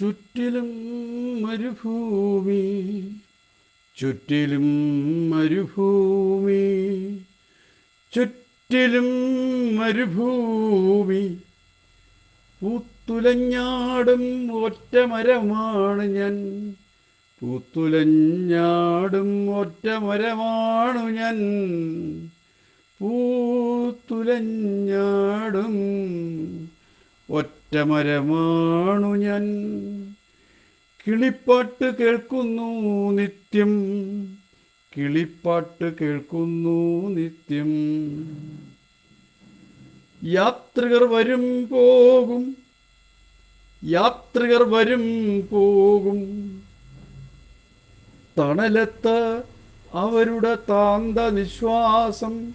ചുറ്റിലും മരുഭൂമി ചുറ്റിലും മരുഭൂമി ചുറ്റിലും മരുഭൂമി. പൂത്തുലഞ്ഞാടും ഒറ്റമരമാണ് ഞാൻ. പൂത്തുലഞ്ഞാടും ഒറ്റമരമാണു ഞാൻ. പൂത്തുലഞ്ഞാടും ഒറ്റമരമാണു ഞാൻ. കിളിപ്പാട്ട് കേൾക്കുന്നു നിത്യം. കിളിപ്പാട്ട് കേൾക്കുന്നു നിത്യം. യാത്രികർ വരും പോകും. യാത്രികർ വരും പോകും. തണലത്ത് അവരുടെ താന്ത നിശ്വാസം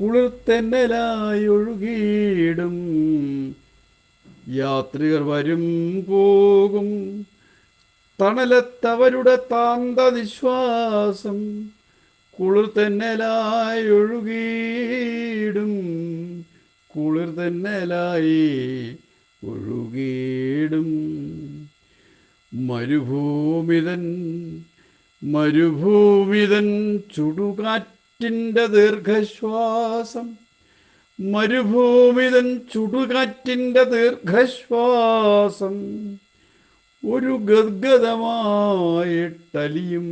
കുളിർത്തെന്നലായി ഒഴുകിയിടും. യാത്രികർ വരും പോകും. തണലത്തവരുടെ താന്ത നിശ്വാസം കുളിർ തന്നലായി ഒഴുകിയിടും. കുളിർ തന്നലായി ഒഴുകിയിടും. മരുഭൂമിതൻ മരുഭൂമിതൻ ചുടുകാറ്റിന്റെ ദീർഘശ്വാസം മരുഭൂമിതൻ ചുടുകാറ്റിന്റെ ദീർഘശ്വാസം. ഒരു ഗദ്ഗതമായിട്ടലിയും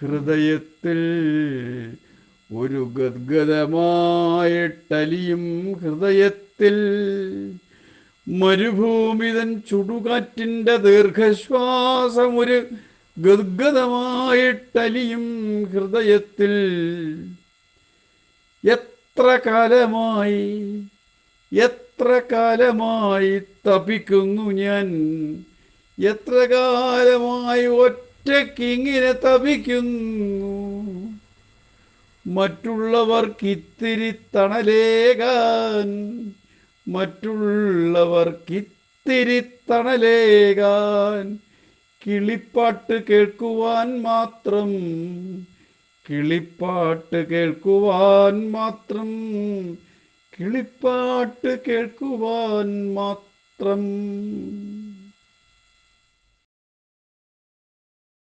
ഹൃദയത്തിൽ ഒരു ഗദ്ഗതമായിട്ടലിയും ഹൃദയത്തിൽ. മരുഭൂമിതൻ ചുടുകാറ്റിന്റെ ദീർഘശ്വാസം ഒരു ഗദ്ഗതമായിട്ടലിയും ഹൃദയത്തിൽ. കാലമായി? എത്ര കാലമായി തപിക്കുന്നു ഞാൻ? എത്ര കാലമായി ഒറ്റക്കിങ്ങനെ തപിക്കുന്നു? മറ്റുള്ളവർക്കിത്തിരി തണലേകാൻ മറ്റുള്ളവർക്കിത്തിരി തണലേകാൻ കിളിപ്പാട്ട് കേൾക്കുവാൻ മാത്രം കിളിപ്പാട്ട് കേൾക്കുവാൻ മാത്രം കിളിപ്പാട്ട് കേൾക്കുവാൻ മാത്രം.